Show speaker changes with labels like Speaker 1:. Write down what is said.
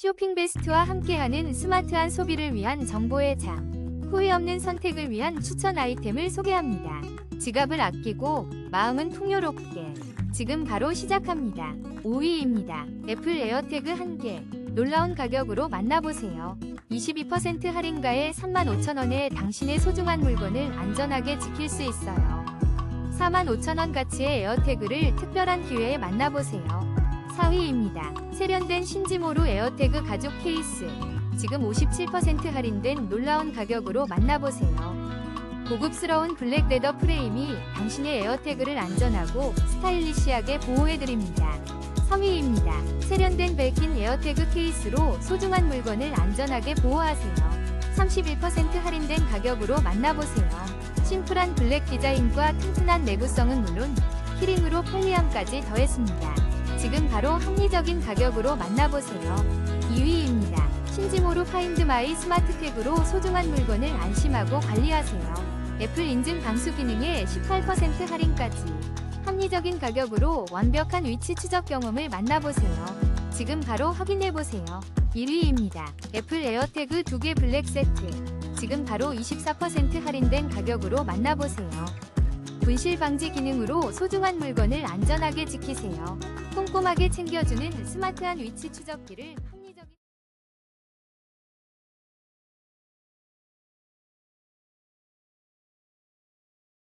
Speaker 1: 쇼핑 베스트와 함께하는 스마트한 소비를 위한 정보의 장. 후회 없는 선택을 위한 추천 아이템을 소개합니다. 지갑을 아끼고 마음은 풍요롭게. 지금 바로 시작합니다. 5위입니다. 애플 에어태그 1개. 놀라운 가격으로 만나보세요. 22% 할인가에 35,000원에 당신의 소중한 물건을 안전하게 지킬 수 있어요. 45,000원 가치의 에어태그를 특별한 기회에 만나보세요. 4위입니다. 세련된 신지모루 에어태그 가죽 케이스. 지금 57% 할인된 놀라운 가격으로 만나보세요. 고급스러운 블랙 레더 프레임이 당신의 에어태그를 안전하고 스타일리시하게 보호해드립니다. 3위입니다. 세련된 벨킨 에어태그 케이스로 소중한 물건을 안전하게 보호하세요. 31% 할인된 가격으로 만나보세요. 심플한 블랙 디자인과 튼튼한 내구성은 물론 키링으로 편리함까지 더했습니다. 지금 바로 합리적인 가격으로 만나보세요. 2위입니다. 신지모루 파인드마이 스마트택으로 소중한 물건을 안심하고 관리하세요. 애플 인증 방수 기능에 18% 할인까지 합리적인 가격으로 완벽한 위치 추적 경험을 만나보세요. 지금 바로 확인해보세요. 1위입니다. 애플 에어태그 2개 블랙 세트. 지금 바로 24% 할인된 가격으로 만나보세요. 분실 방지 기능으로 소중한 물건을 안전하게 지키세요. 꼼꼼하게 챙겨주는 스마트한 위치 추적기를